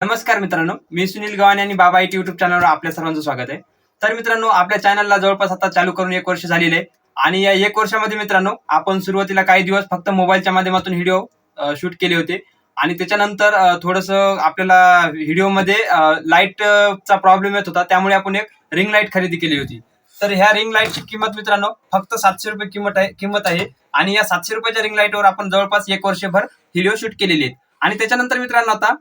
नमस्कार मित्रांनो मी सुनील गव्हाणे आणि बाबा आयटी युट्यूब चॅनलवर आपल्या सर्वांचं स्वागत आहे. तर मित्रांनो आपल्या चॅनलला जवळपास आता चालू करून एक वर्ष झालेले आहे. आणि या एक वर्षामध्ये मित्रांनो आपण सुरुवातीला काही दिवस फक्त मोबाईलच्या माध्यमातून व्हिडिओ शूट केले होते. आणि त्याच्यानंतर थोडस आपल्याला व्हिडिओमध्ये लाईटचा प्रॉब्लेम येत होता. त्यामुळे आपण एक रिंग लाइट खरेदी केली होती. तर ह्या रिंग लाईटची किंमत मित्रांनो फक्त सातशे रुपये किंमत आहे किंमत आहे. आणि या सातशे रुपयाच्या रिंग लाईटवर आपण जवळपास एक वर्षभर व्हिडिओ शूट केलेली आहेत. आणि त्याच्यानंतर मित्रांनो आता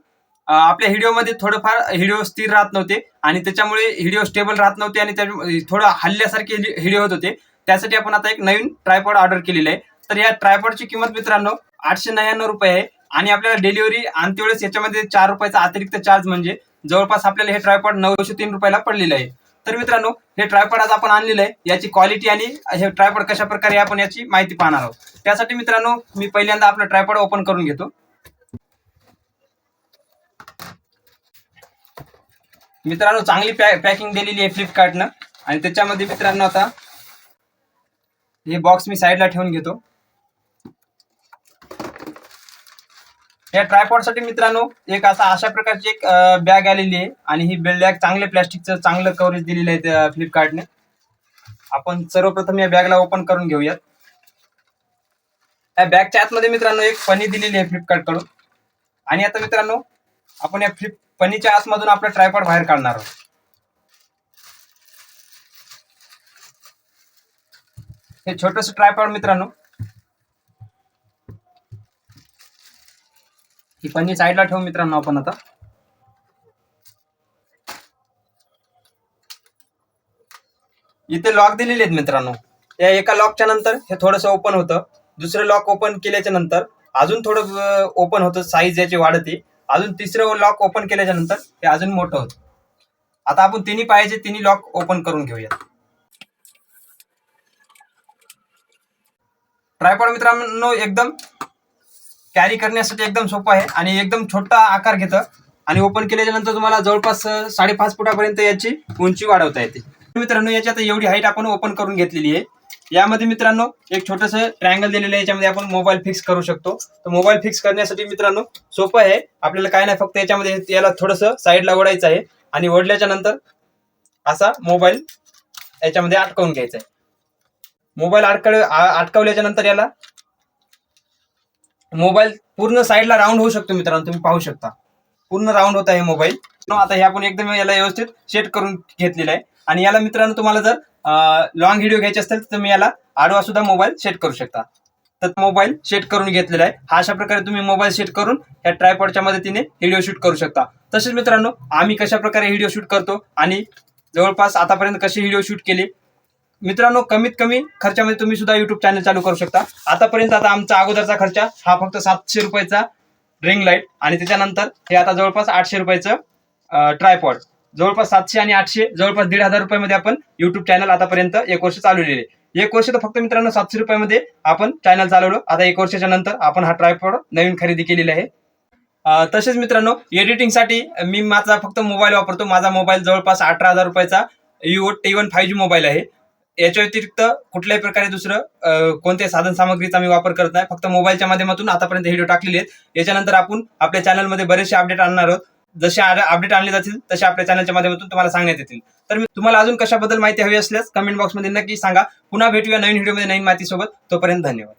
आपल्या व्हिडिओमध्ये थोडंफार व्हिडिओ स्थिर राहत नव्हते आणि त्याच्यामुळे व्हिडिओ स्टेबल राहत नव्हते आणि त्या थोडं हल्ल्यासारखे व्हिडिओ होत होते. त्यासाठी आपण आता एक नवीन ट्रायपॉड ऑर्डर केलेलं आहे. तर या ट्रायपॉडची किंमत मित्रांनो आठशे नव्याण्णव रुपये आहे. आणि आपल्याला डिलिव्हरी आणते वेळेस याच्यामध्ये चार रुपयाचा अतिरिक्त चार्ज म्हणजे जवळपास आपल्याला हे ट्रायपॉड नऊशे तीन रुपयाला पडलेलं आहे. तर मित्रांनो हे ट्रायपॉड आज आपण आणलेलं आहे. याची क्वालिटी आणि हे ट्रायपॉड कशा प्रकारे आपण याची माहिती पाहणार आहोत. त्यासाठी मित्रांनो मी पहिल्यांदा आपलं ट्रायपॉड ओपन करून घेतो. मित्रांनो चांगली पॅकिंग दिलेली आहे फ्लिपकार्टनं आणि त्याच्यामध्ये मित्रांनो आता हे बॉक्स मी साईडला ठेवून घेतो. या ट्रायपॉडसाठी मित्रांनो एक असा अशा प्रकारची एक बॅग आलेली आहे. आणि ही बॅग चांगले प्लॅस्टिकचं चांगलं कव्हरेज दिलेलं आहे त्या फ्लिपकार्टने आपण सर्वप्रथम या बॅगला ओपन करून घेऊयात. या बॅगच्या आतमध्ये मित्रांनो एक पनी दिलेली आहे फ्लिपकार्टकडून. आणि आता मित्रांनो आपण या फ्लिप पनीच्या आसमधून आपला ट्रायपॉड बाहेर काढणार आहोत. हे छोटस ट्रायपॉड मित्रांनो. ही पन्नी साईडला ठेवू मित्रांनो आपण आता. इथे लॉक दिलेले आहेत मित्रांनो. या एका लॉकच्या नंतर हे थोडस ओपन होतं. दुसरं लॉक ओपन केल्याच्यानंतर अजून थोडं ओपन होतं. साईज याची वाढते. अजून तिसरं लॉक ओपन केल्याच्यानंतर ते अजून मोठं होतं. आता आपण तिन्ही पाहिजे तिन्ही लॉक ओपन करून घेऊया ट्रायपॉड मित्रांनो एकदम कॅरी करण्यासाठी एकदम सोपं आहे आणि एकदम छोटा आकार घेतं. आणि ओपन केल्याच्यानंतर तुम्हाला जवळपास साडेपाच फुटापर्यंत याची उंची वाढवता येते. मित्रांनो याची आता एवढी हाईट आपण ओपन करून घेतलेली आहे. यामध्ये मित्रांनो एक छोटस ट्रायंगल दिलेलं आहे याच्यामध्ये आपण मोबाईल फिक्स करू शकतो. तर मोबाईल फिक्स करण्यासाठी मित्रांनो सोपं आहे. आपल्याला काय नाही फक्त याच्यामध्ये याला थोडस साईडला ओढायचं आहे. आणि ओढल्याच्या नंतर असा मोबाईल याच्यामध्ये अटकवून घ्यायचा आहे. मोबाईल अडकव अटकवल्याच्या नंतर याला मोबाईल पूर्ण साईडला राऊंड होऊ शकतो मित्रांनो तुम्ही पाहू शकता. पूर्ण राऊंड होत आहे मोबाईल आता हे आपण एकदम याला व्यवस्थित सेट करून घेतलेलं आहे. आणि याला मित्रांनो तुम्हाला जर लॉंग व्हिडिओ घ्यायचे असतील तर तुम्ही याला आडवा सुद्धा मोबाईल सेट करू शकता. तर मोबाईल सेट करून घेतलेला आहे. हा अशा प्रकारे तुम्ही मोबाईल सेट करून या ट्रायपॉडच्या मदतीने व्हिडिओ शूट करू शकता. तसेच मित्रांनो आम्ही कशा प्रकारे व्हिडिओ शूट करतो आणि जवळपास आतापर्यंत कसे व्हिडिओ शूट केले मित्रांनो कमीत कमी खर्चामध्ये तुम्ही सुद्धा युट्यूब चॅनल चालू करू शकता. आतापर्यंत आता आमचा अगोदरचा खर्च हा फक्त सातशे रुपयाचा रिंग लाइट आणि त्याच्यानंतर हे आता जवळपास आठशे रुपयाचं ट्रायपॉड जवळपास सातशे आणि आठशे जवळपास दीड हजार रुपयामध्ये आपण युट्यूब चॅनल आतापर्यंत एक वर्ष चालवलेले एक वर्ष तर फक्त मित्रांनो सातशे रुपयामध्ये आपण चॅनल चालवलं. आता एक वर्षाच्या नंतर आपण हा ट्रायपॉड नवीन खरेदी केलेला आहे. तसेच मित्रांनो एडिटिंगसाठी मी माझा फक्त मोबाईल वापरतो. माझा मोबाईल जवळपास अठरा हजार रुपयाचा U T one five G mobile आहे. याच्या व्यतिरिक्त कुठल्याही प्रकारे दुसरं कोणत्याही साधन सामग्रीचा मी वापर करत नाही. फक्त मोबाईलच्या माध्यमातून आतापर्यंत व्हिडिओ टाकलेले आहेत. याच्यानंतर आपण आपल्या चॅनलमध्ये बरेचसे अपडेट आणणार आहोत. जसे अपडेट आणले जातील तसे आपल्या चॅनलच्या माध्यमातून तुम्हाला सांगण्यात येतील. तर मी तुम्हाला अजून कशाबद्दल माहिती हवी असल्यास कमेंट बॉक्समध्ये नक्की सांगा. पुन्हा भेटूया नवीन व्हिडिओमध्ये नवीन माहितीसोबत. तोपर्यंत धन्यवाद.